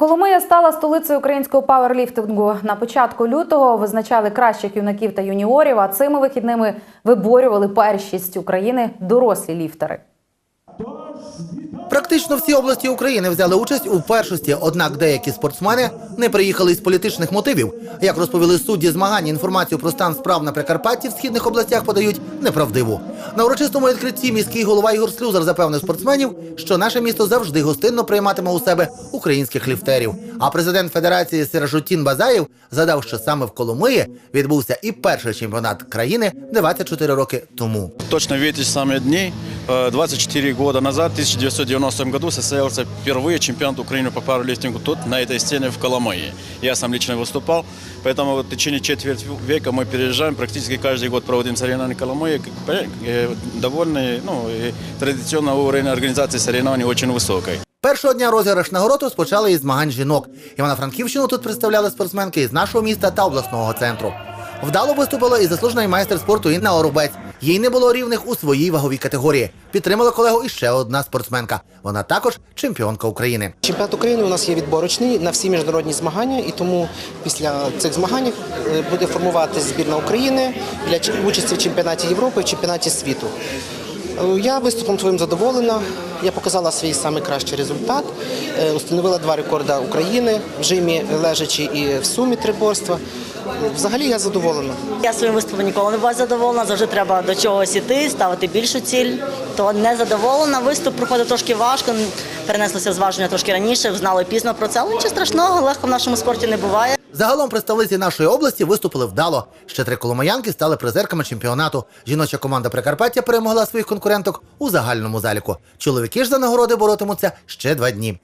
Коломия стала столицею українського пауерліфтингу. На початку лютого визначали кращих юнаків та юніорів. А цими вихідними виборювали першість України дорослі ліфтери. Практично всі області України взяли участь у першості, однак деякі спортсмени не приїхали із політичних мотивів. Як розповіли судді змагань, інформацію про стан справ на Прикарпатті в східних областях подають неправдиву. На урочистому відкритті міський голова Ігор Слюзар запевнив спортсменів, що наше місто завжди гостинно прийматиме у себе українських ліфтерів. А президент Федерації Сиражутін Базаєв задав, що саме в Коломиї відбувся і перший чемпіонат країни 24 роки тому. Точно в эти самые дни, э, 24 года назад, в 1990 году, состоялся впервые чемпионат Украины по пауэрлифтингу тут, на этой сцене в Коломые. Я сам лично выступал, поэтому вот в течение четверть века мы переезжаем, практически каждый год проводим соревнования в Коломые. Как понятно, э, Довольный, ну, и традиционно уровень организации соревнований очень высокий. Першого дня розіграш нагород розпочали із змагань жінок. Івано-Франківщину тут представляли спортсменки із нашого міста та обласного центру. Вдало виступила і заслужений майстер спорту Інна Оробець. Їй не було рівних у своїй ваговій категорії. Підтримала колегу і ще одна спортсменка. Вона також чемпіонка України. Чемпіонат України у нас є відборочний на всі міжнародні змагання, і тому після цих змагань е, буде формуватися збірна України для участі в чемпіонаті Європи і чемпіонаті світу. Е, Я виступом своїм задоволена. Я показала свій найкращий результат. Е, Установила два рекорди України в жимі лежачі і в сумі триборства. Взагалі я задоволена. Я своїм виступом ніколи не була задоволена. Завжди треба до чогось іти, ставити більшу ціль. То не задоволена. Виступ проходив трошки важко. Перенеслося зваження трошки раніше, знали пізно про це, але нічого страшного, легко в нашому спорті не буває. Загалом представниці нашої області виступили вдало. Ще три коломаянки стали призерками чемпіонату. Жіноча команда Прикарпаття перемогла своїх конкуренток у загальному заліку. Чоловіки ж за нагороди боротимуться ще два дні.